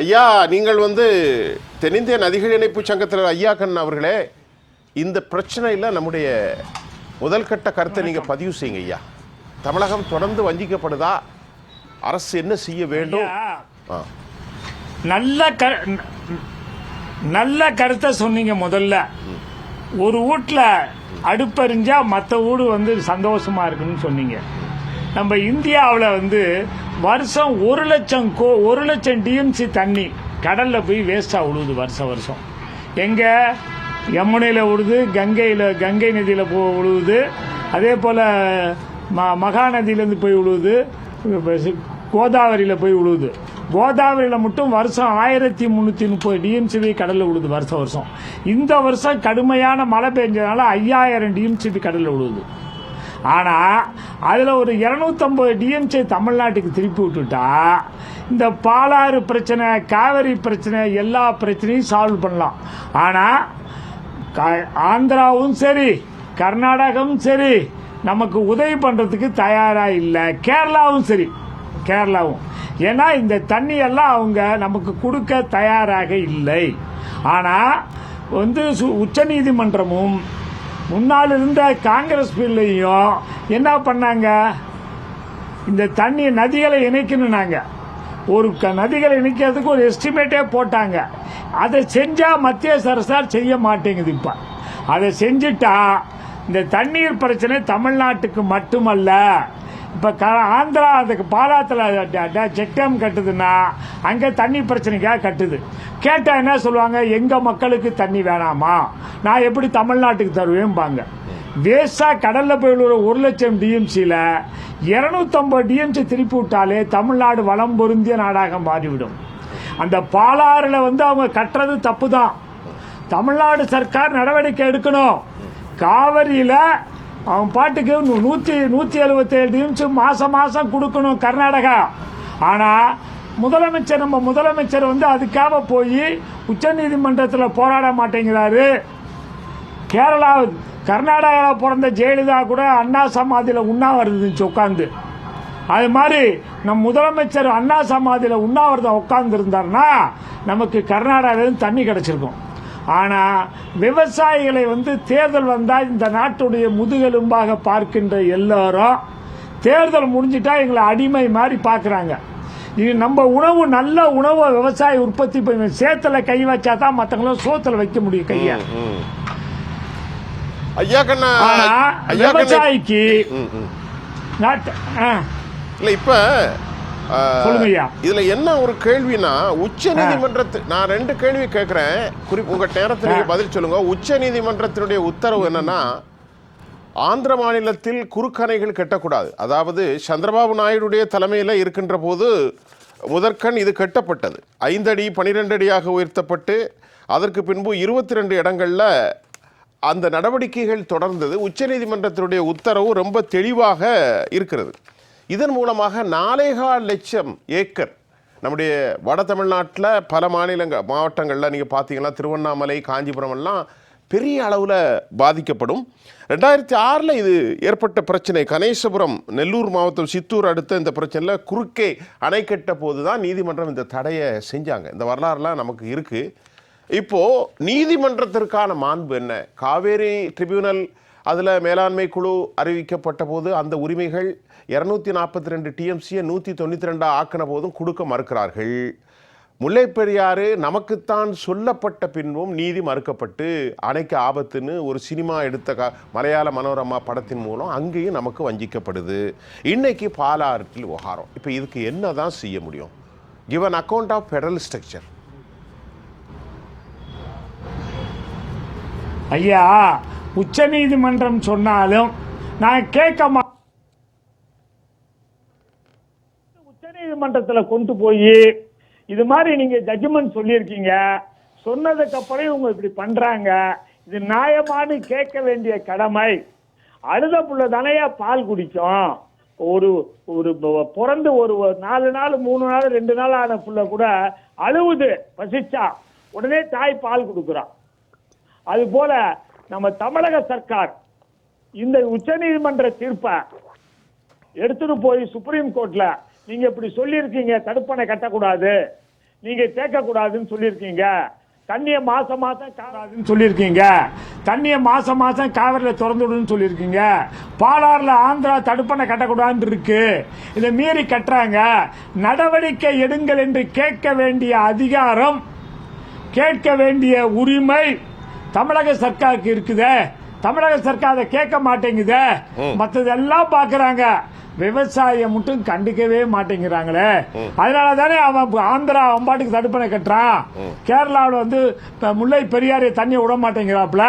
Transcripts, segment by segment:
ஐயா நீங்கள் வந்து தென்னிந்திய நதிகள் இணைப்பு சங்கத்தில் ஐயா கண்ணன் அவர்களே இந்த பிரச்சனையில் நம்முடைய முதல் கட்ட கருத்தை நீங்கள் பதிவு செய்யுங்க ஐயா. தமிழகம் தொடர்ந்து வஞ்சிக்கப்படுதா? அரசு என்ன செய்ய வேண்டும்? நல்ல க நல்ல கருத்தை சொன்னீங்க முதல்ல. ஒரு வீட்டில் அடுப்பறிஞ்சா மற்ற வீடு வந்து சந்தோஷமா இருக்குன்னு சொன்னீங்க. நம்ம இந்தியாவில் வந்து வருஷம் ஒரு லட்சம் கோ ஒரு லட்சம் டிஎம்சி தண்ணி கடலில் போய் வேஸ்ட்டாக விழுவுது வருஷம் வருஷம். எங்கே யமுனையில் விழுது கங்கையில் கங்கை நதியில் போ விழுவுது அதே போல் ம மகா நதியிலேருந்து போய் விழுவுது கோதாவரியில் போய் விழுவுது கோதாவரியில் மட்டும் வருஷம் ஆயிரத்தி முந்நூற்றி முப்பது டிஎம்சிபி கடலில் விழுது வருஷம் வருஷம். இந்த வருஷம் கடுமையான மழை பெஞ்சதுனால ஐயாயிரம் டிஎம்சிபி கடலில் விழுது ஆனால் அதில் ஒரு இரநூத்தம்பது டிஎம்சி தமிழ்நாட்டுக்கு திருப்பி விட்டுட்டா இந்த பாலாறு பிரச்சனை காவிரி பிரச்சனை எல்லா பிரச்சனையும் சால்வ் பண்ணலாம். ஆனால் க- ஆந்திராவும் சரி கர்நாடகாவும் சரி நமக்கு உதவி பண்ணுறதுக்கு தயாராக இல்லை. கேரளாவும் சரி கேரளாவும். ஏன்னா இந்த தண்ணியெல்லாம் அவங்க நமக்கு கொடுக்க தயாராக இல்லை. ஆனால் வந்து சு- உச்சநீதிமன்றமும் முன்னால் இருந்த காங்கிரஸ் பில்லையும் என்ன பண்ணாங்க? இந்த தண்ணி நதிகளை இணைக்கணுனாங்க ஒரு க- நதிகளை இணைக்கிறதுக்கு ஒரு எஸ்டிமேட்டே போட்டாங்க. அதை செஞ்சால் மத்திய சரசார் செய்ய மாட்டேங்குது இப்போ. அதை செஞ்சுட்டா இந்த தண்ணீர் பிரச்சனை தமிழ்நாட்டுக்கு மட்டுமல்ல இப்போ க- ஆந்திரா அதுக்கு பாலாத்தில் செக் டேம் கட்டுதுன்னா அங்கே தண்ணி பிரச்சனைக்காக கட்டுது. கேட்டால் என்ன சொல்லுவாங்க? எங்கள் மக்களுக்கு தண்ணி வேணாமா? நான் எப்படி தமிழ்நாட்டுக்கு தருவேன்பாங்க வேஸ்ட்டாக கடலில் போய் விழுற ஒரு லட்சம் டிஎம்சியில் இரநூத்தம்பது டிஎம்சி திருப்பி விட்டாலே தமிழ்நாடு வளம் பொருந்திய நாடாக மாறிவிடும். அந்த பாலாறில் வந்து அவங்க கட்டுறது தப்பு தான் தமிழ்நாடு சர்க்கார் நடவடிக்கை எடுக்கணும். காவிரியில் அவன் பாட்டுக்கு நூற்றி நூற்றி எழுபத்தேழு எழுபத்தி மாதம் மாதம் கொடுக்கணும் கர்நாடகா. ஆனால் முதலமைச்சர் நம்ம முதலமைச்சர் வந்து அதுக்காக போய் உச்சநீதிமன்றத்தில் போராட மாட்டேங்கிறாரு. கேரளா கர்நாடகாவில் பிறந்த ஜெயலலிதா கூட அண்ணா சமாதியில் உண்ணாவிரதம் இருந்துச்சு உட்காந்து அது மாதிரி நம் முதலமைச்சர் அண்ணா சமாதியில் உண்ணாவிரதம் உட்காந்துருந்தாருன்னா நமக்கு கர்நாடகாவிலேருந்து தண்ணி கிடச்சிருக்கும். ஆனால் விவசாயிகளை வந்து தேர்தல் வந்தால் இந்த நாட்டுடைய முதுகெலும்பாக பார்க்கின்ற எல்லாரும் தேர்தல் முடிஞ்சிட்டா எங்களை அடிமை மாதிரி பார்க்குறாங்க இது நம்ம உணவு நல்ல உணவை விவசாயி உற்பத்தி பண்ணி சேத்துல கை வச்சா தான் மற்றவங்களும் சோத்துல வைக்க முடியும் கையை விவசாயிக்கு. நாட்டு இல்ல இப்ப. இதுல என்ன ஒரு கேள்வினா உச்ச நீதிமன்றத்து நான் ரெண்டு கேள்வி கேட்கிறேன் குறிப்பு உங்க நேரத்தில் பதில் சொல்லுங்க. உச்ச நீதிமன்றத்தினுடைய உத்தரவு என்னன்னா ஆந்திர மாநிலத்தில் குறுக்கணைகள் கட்டக்கூடாது. அதாவது சந்திரபாபு நாயுடுடைய தலைமையில் இருக்கின்ற போது முதற்கண் இது கட்டப்பட்டது. ஐந்தடி பனிரெண்டு அடியாக உயர்த்தப்பட்டு அதற்கு பின்பு இருபத்தி ரெண்டு இடங்களில் அந்த நடவடிக்கைகள் தொடர்ந்தது. உச்சநீதிமன்றத்தினுடைய உத்தரவு ரொம்ப தெளிவாக இருக்கிறது. இதன் மூலமாக நாலேகால் லட்சம் ஏக்கர் நம்முடைய வட தமிழ்நாட்டில் பல மாநிலங்கள் மாவட்டங்களில் நீங்கள் பார்த்தீங்கன்னா திருவண்ணாமலை காஞ்சிபுரம் எல்லாம் பெரிய அளவில் பாதிக்கப்படும். ரெண்டாயிரத்தி ஆறில் இது ஏற்பட்ட பிரச்சனை. கணேசபுரம் நெல்லூர் மாவட்டம் சித்தூர் அடுத்த இந்த பிரச்சனையில் குறுக்கே அணை கட்ட போது தான் நீதிமன்றம் இந்த தடையை செஞ்சாங்க. இந்த வரலாறுலாம் நமக்கு இருக்குது இப்போது நீதிமன்றத்திற்கான மாண்பு என்ன? காவேரி ட்ரிபியூனல் அதில் மேலாண்மை குழு அறிவிக்கப்பட்ட போது அந்த உரிமைகள் இரநூத்தி நாற்பத்தி ரெண்டு டிஎம்சியை நூற்றி தொண்ணூற்றி ரெண்டாக ஆக்கின போதும் கொடுக்க மறுக்கிறார்கள். முல்லைப்பெரியாறு நமக்குத்தான் சொல்லப்பட்ட பின்பும் நீதி மறுக்கப்பட்டு அணைக்கு ஆபத்துன்னு ஒரு சினிமா எடுத்த க மலையாள மனோரமா படத்தின் மூலம் அங்கேயும் நமக்கு வஞ்சிக்கப்படுது. இன்னைக்கு பாலாற்றில் விவகாரம். இப்போ இதுக்கு என்ன தான் செய்ய முடியும்? Given account of federal structure ஐயா உச்சநீதிமன்றம் சொன்னாலும் நான் கேட்க மா உச்சநீதிமன்றத்தில் கொண்டு போய் இது மாதிரி நீங்க ஜட்ஜ்மெண்ட் சொல்லியிருக்கீங்க. சொன்னதுக்கு அப்புறம் இவங்க இப்படி பண்றாங்க. இது நியாயமானு கேட்க வேண்டிய கடமை. அழுத புள்ள தானையா பால் குடிக்கும். ஒரு ஒரு பிறந்து ஒரு ஒரு நாலு நாள் மூணு நாள் ரெண்டு நாள் ஆன புள்ள கூட அழுவுது பசிச்சா. உடனே தாய் பால் கொடுக்குறான் அது போல நம்ம தமிழக சர்க்கார் இந்த உச்சநீதிமன்ற தீர்ப்பை எடுத்துட்டு போய் சுப்ரீம் கோர்ட்ல நீங்க இப்படி சொல்லியிருக்கீங்க தடுப்பணை கட்டக்கூடாது நீங்க கேட்கக்கூடாதுன்னு சொல்லியிருக்கீங்க. தண்ணியை மாசம் மாசம் காராதுன்னு சொல்லியிருக்கீங்க. தண்ணியை மாசம் மாசம் காவிரியில் திறந்து விடுன்னு சொல்லியிருக்கீங்க. பாலாறுல ஆந்திரா தடுப்பணை கட்டக்கூடாதுன்னு இருக்கு. இதை மீறி கட்டுறாங்க. நடவடிக்கை எடுங்கள் என்று கேட்க வேண்டிய அதிகாரம் கேட்க வேண்டிய உரிமை தமிழக சர்க்காருக்கு இருக்குதே. தமிழக சர்க்கார் அதை கேட்க மாட்டேங்குதே. மத்ததெல்லாம் பாக்குறாங்க விவசாயம் மட்டும் கண்டுக்கவே மாட்டேங்கிறாங்களே. அதனால தானே அவன் ஆந்திரா அவன் பாட்டுக்கு தடுப்பணை கட்டுறான். கேரளாவில் வந்து முல்லை பெரியாறு தண்ணியை விட மாட்டேங்கிறாப்ல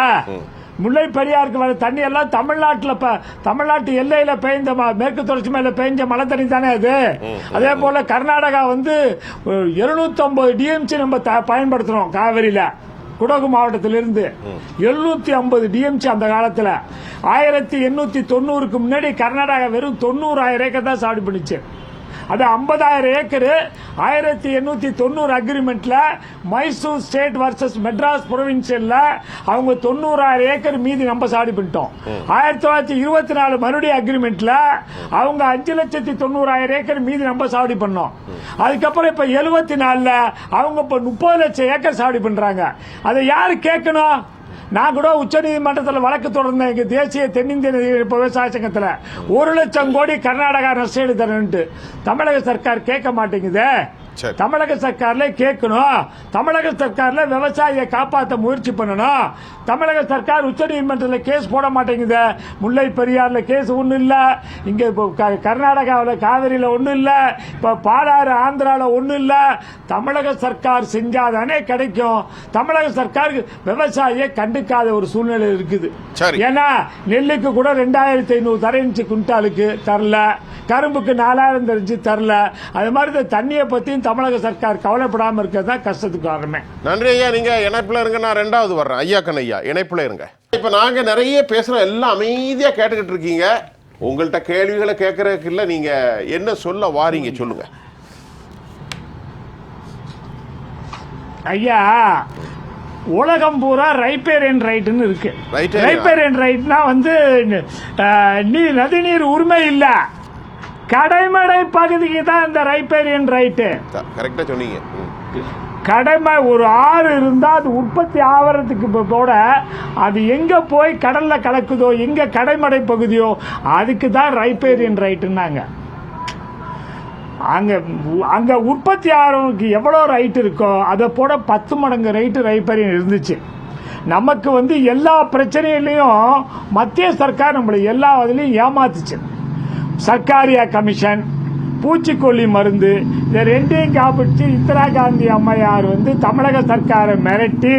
முல்லை பெரியாருக்கு வர தண்ணி எல்லாம் தமிழ்நாட்டில் இப்ப தமிழ்நாட்டு எல்லையில பெய்ந்த மேற்கு தொடர்ச்சி மேல பெய்ஞ்ச மழை தண்ணி தானே அது. அதே போல கர்நாடகா வந்து இருநூத்தி ஐம்பது டிஎம்சி நம்ம த- பயன்படுத்துறோம் காவிரியில. குடகு மாவட்டத்திலிருந்து எழுநூத்தி ஐம்பது டிஎம்சி அந்த காலத்துல. ஆயிரத்தி எண்ணூத்தி தொண்ணூறுக்கு முன்னாடி கர்நாடகா வெறும் தொண்ணூறாயிரம் ஏக்கர் தான் சாகுபடி பண்ணிச்சு. அது ஐம்பதாயிரம் ஏக்கரு. ஆயிரத்தி எண்ணூத்தி தொண்ணூறு அக்ரிமெண்ட்ல மைசூர் ஸ்டேட் வர்சஸ் மெட்ராஸ் ப்ரொவின்சியல்ல அவங்க தொண்ணூறாயிரம் ஏக்கர் மீதி நம்ம சாடி பண்ணிட்டோம். ஆயிரத்தி தொள்ளாயிரத்தி இருபத்தி நாலு மறுபடியும் அக்ரிமெண்ட்ல அவங்க அஞ்சு லட்சத்தி தொண்ணூறாயிரம் ஏக்கர் மீதி நம்ம சாவடி பண்ணோம். அதுக்கப்புறம் இப்ப எழுபத்தி நாலுல அவங்க இப்ப முப்பது லட்சம் ஏக்கர் சாவடி பண்றாங்க. அதை யாரு கேட்கணும்? நான் கூட உச்சநீதிமன்றத்தில் வழக்கு தொடர்ந்தேன். எங்கள் தேசிய தென்னிந்திய விவசாய சங்கத்தில் ஒரு லட்சம் கோடி கர்நாடகா நஷ்டஈடு தரணுன்ட்டு தமிழக சர்க்கார் கேட்க மாட்டேங்குதே. தமிழக சர்க்கார்ல கேட்கணும். தமிழக சர்க்கார்ல விவசாயியை காப்பாற்ற முயற்சி பண்ணணும். தமிழக சர்க்கார் உச்சநீதிமன்றத்தில் கேஸ் போட மாட்டேங்குது. முல்லை பெரியார்ல கேஸ் ஒன்றும் இல்ல. இங்க கர்நாடகாவில் காவிரியில ஒன்றும் இல்ல. இப்ப பாலாறு ஆந்திரால ஒன்றும் இல்ல. தமிழக சர்க்கார் செஞ்சாதானே கிடைக்கும். தமிழக சர்க்கார் விவசாயியை கண்டுக்காத ஒரு சூழ்நிலை இருக்குது. சரி. ஏன்னா நெல்லுக்கு கூட ரெண்டாயிரத்தி ஐநூறு தரையின்ச்சு குண்டாலுக்கு தரல. கரும்புக்கு நாலாயிரம் தெரிஞ்சு தரல. அது மாதிரி தண்ணியை பத்தியும் தமிழக சர்க்கார் கவலைப்படாம இருக்கிறது தான் கஷ்டத்துக்கு காரணமே நன்றி ஐயா நீங்க இணைப்புல இருங்க நான் ரெண்டாவது வர்றேன். ஐயா கண் ஐயா இணைப்புல இருங்க. இப்ப நாங்க நிறைய பேசுறோம் எல்லாம் அமைதியா கேட்டுக்கிட்டு இருக்கீங்க. உங்கள்கிட்ட கேள்விகளை கேட்கறதுக்கு இல்ல நீங்க என்ன சொல்ல வாரீங்க சொல்லுங்க. ஐயா உலகம் பூரா ரைப்பேரியன் ரைட்னு இருக்கு. ரைப்பேரியன் ரைட்னா வந்து நீ நதிநீர் உரிமை இல்ல. கடைமடை பகுதிக்கு தான் இந்த ரைப்பேரியன் ரைட்டு. கரெக்டா சொன்னீங்க. கடமை ஒரு ஆறு இருந்தா அது உற்பத்தி ஆவறதுக்கு இப்ப கூட அது எங்க போய் கடல்ல கலக்குதோ எங்க கடைமடை பகுதியோ அதுக்கு தான் ரைப்பேரியன் ரைட்டுன்னாங்க. அங்க அங்க உற்பத்தி ஆகிறவனுக்கு எவ்வளோ ரைட் இருக்கோ அதை போட பத்து மடங்கு ரைட்டு ரைப்பேரியன் இருந்துச்சு. நமக்கு வந்து எல்லா பிரச்சனையிலையும் மத்திய சர்க்கார் நம்மளை எல்லா இதுலையும் ஏமாத்துச்சு. சர்க்காரியா கமிஷன் பூச்சிக்கொல்லி மருந்து இந்த ரெண்டையும் காப்பிடிச்சு இந்திரா காந்தி அம்மையார் வந்து தமிழக சர்க்காரை மிரட்டி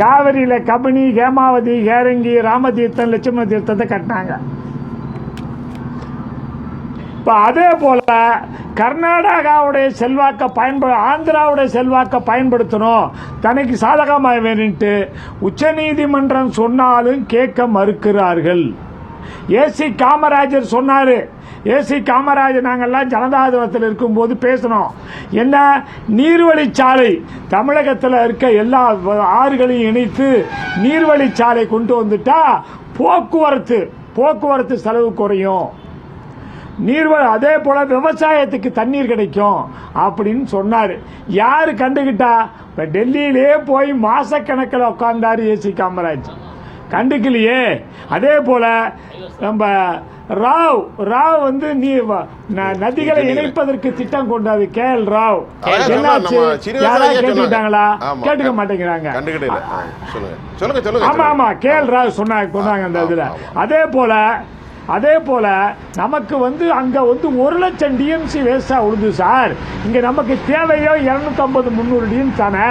காவிரியில் கபினி ஹேமாவதி ஹேரங்கி ராமதீர்த்தம் லட்சுமண தீர்த்தத்தை கட்டினாங்க. இப்போ அதே போல் கர்நாடகாவுடைய செல்வாக்கை பயன்படு ஆந்திராவுடைய செல்வாக்கை பயன்படுத்தணும். தனக்கு சாதகமாக வேணுன்ட்டு உச்சநீதிமன்றம் சொன்னாலும் கேட்க மறுக்கிறார்கள். ஏசி காமராஜர் சொன்னார். ஏசி காமராஜர் நாங்கள்லாம் ஜனதாதளத்தில் இருக்கும்போது பேசணும் என்ன? நீர்வழிச்சாலை. தமிழகத்தில் இருக்க எல்லா ஆறுகளையும் இணைத்து நீர்வழிச்சாலை கொண்டு வந்துட்டா போக்குவரத்து போக்குவரத்து செலவு குறையும். நீர்வ அதே போல விவசாயத்துக்கு தண்ணீர் கிடைக்கும் அப்படின்னு சொன்னார். யார் கண்டுகிட்டா? இப்போ டெல்லியிலே போய் மாசக்கணக்கில் உட்காந்தார் ஏசி காமராஜ் கண்டுக்கலையே. அதே போல நம்ம ராவ் ராவ் வந்து நீ நதிகளை இணைப்பதற்கு திட்டம் கொண்டாது கே எல் ராவ். என்னாச்சு? சொன்னாங்க. கேட்டுக்கிட்டாங்களா. கேட்டுக்க மாட்டேங்கிறாங்க. ஆமா ஆமா. கே எல் ராவ் சொன்னாங்க கொண்டாங்க அந்த இதுல. அதே போல அதே போல நமக்கு வந்து அங்க வந்து ஒரு லட்சம் டிஎம்சி வேஸ்டா உழுது சார். இங்க நமக்கு தேவையோ 250 முந்நூறு டிஎம்சி தானே?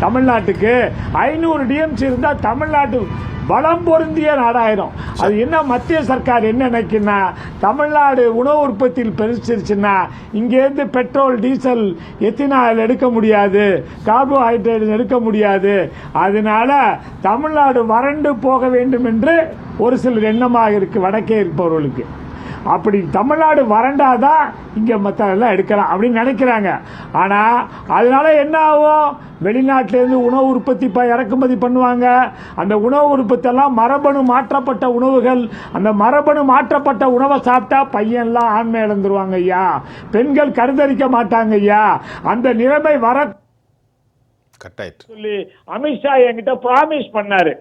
தமிழ்நாட்டுக்கு ஐநூறு டிஎம்சி இருந்தா தமிழ்நாட்டு வளம் பொருந்திய நாடாயிரும். அது என்ன மத்திய சர்க்கார் என்ன நினைக்குன்னா தமிழ்நாடு உணவு உற்பத்தியில் பெருசிருச்சுன்னா இங்கேருந்து பெட்ரோல் டீசல் எத்தினால் எடுக்க முடியாது கார்போஹைட்ரேட் எடுக்க முடியாது. அதனால தமிழ்நாடு வறண்டு போக வேண்டும் என்று ஒரு சிலர் எண்ணமாக இருக்கு வடக்கே இருப்பவர்களுக்கு. அப்படி தமிழ்நாடு வறண்டாதான் இங்க எல்லாம் எடுக்கலாம் அப்படின்னு நினைக்கிறாங்க. ஆனா அதனால என்ன ஆகும்? வெளிநாட்டுல இருந்து உணவு உற்பத்தி ப- இறக்குமதி பண்ணுவாங்க. அந்த உணவு உற்பத்தி எல்லாம் மரபணு மாற்றப்பட்ட உணவுகள். அந்த மரபணு மாற்றப்பட்ட உணவை சாப்பிட்டா பையன்லாம் ஆண்மை இழந்துருவாங்க ஐயா. பெண்கள் கருதரிக்க மாட்டாங்க ஐயா. அந்த நிலைமை வர சொல்லி அமித்ஷா என்கிட்ட ப்ராமிஸ் பண்ணாரு.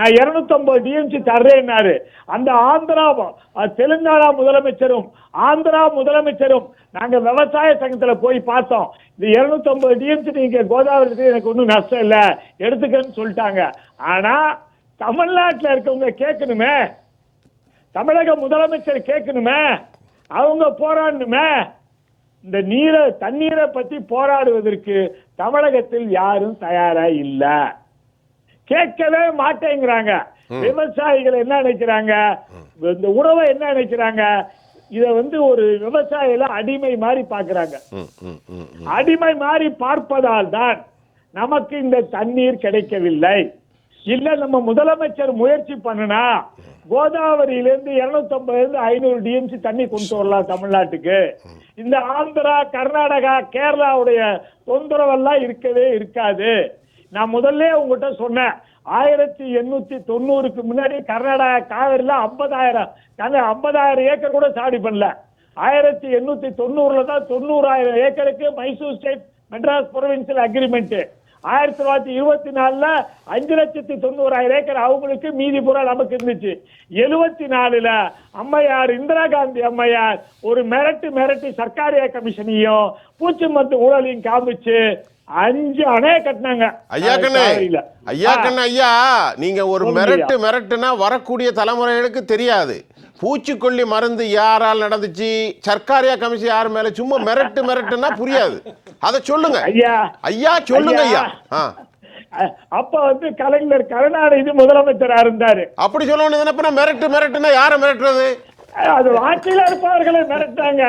நான் 250 டிஎம்சி தர்றேன்னாரு அந்த ஆந்திரா தெலுங்கானா முதலமைச்சரும் ஆந்திரா முதலமைச்சரும் நாங்க விவசாய சங்கத்துல போய் பார்த்தோம். இந்த 250 டிஎம்சி நீங்க கோதாவரி எனக்கு ஒன்றும் நஷ்டம் இல்லை. எடுத்துக்கன்னு சொல்லிட்டாங்க. ஆனா தமிழ்நாட்டில் இருக்கவங்க கேட்கணுமே. தமிழக முதலமைச்சர் கேட்கணுமே. அவங்க போராடணுமே. இந்த நீரை தண்ணீரை பத்தி போராடுவதற்கு தமிழகத்தில் யாரும் தயாரா இல்லை. கேட்கவே மாட்டேங்கிறாங்க. விவசாயிகள் என்ன நினைக்கிறாங்க? இந்த உணவை என்ன நினைக்கிறாங்க? இத வந்து ஒரு விவசாயில அடிமை மாதிரி பாக்குறாங்க. அடிமை மாறி பார்ப்பதால் தான் நமக்கு இந்த தண்ணீர் கிடைக்கவில்லை. இல்ல நம்ம முதலமைச்சர் முயற்சி பண்ணுனா கோதாவரியிலிருந்து இருநூத்தி ஐம்பதுல இருந்து ஐநூறு டிஎம்சி தண்ணி கொண்டு வரலாம் தமிழ்நாட்டுக்கு. இந்த ஆந்திரா கர்நாடகா கேரளாவுடைய தொந்தரவெல்லாம் இருக்கவே இருக்காது. நான் முதல்ல உங்ககிட்ட சொன்னேன் ஆயிரத்தி எண்ணூத்தி தொண்ணூறுக்கு முன்னாடி கர்நாடகா காவிரில ஐம்பதாயிரம் ஐம்பதாயிரம் ஏக்கர் கூட சாடி பண்ணல. ஆயிரத்தி எண்ணூத்தி தொண்ணூறுல தான் தொண்ணூறாயிரம் ஏக்கருக்கு Mysore state Madras provincial agreement. ஆயிரத்தி தொள்ளாயிரத்தி இருபத்தி நாலுல அஞ்சு லட்சத்தி தொண்ணூறாயிரம் ஏக்கர் அவங்களுக்கு மீதி பூரா நமக்கு இருந்துச்சு. எழுபத்தி நாலுல அம்மையார் இந்திரா காந்தி அம்மையார் ஒரு மிரட்டு மிரட்டி சர்க்காரிய கமிஷனையும் பூச்சி மருந்து ஊழலையும் காமிச்சு அஞ்சு அணைய கட்டினாங்க. ஐயா கண்ணு. ஐயா. கண்ணு ஐயா நீங்க ஒரு மிரட்டு மிரட்டுனா வரக்கூடிய தலைமுறைகளுக்கு தெரியாது. பூச்சிக்கொல்லி மருந்து யாரால் நடந்துச்சு? சர்க்காரியா கமிஷன் யார் மேல? சும்மா மிரட்டு மிரட்டுனா புரியாது. அதை சொல்லுங்க. ஐயா ஐயா சொல்லுங்க ஐயா. அப்ப வந்து கலைஞர் கருணாநிதி முதலமைச்சரா இருந்தாரு. அப்படி சொல்ல வேண்டியது மிரட்டு மிரட்டுனா யாரை மிரட்டுறது? அது ஆட்சியில இருப்பவர்களை மிரட்டாங்க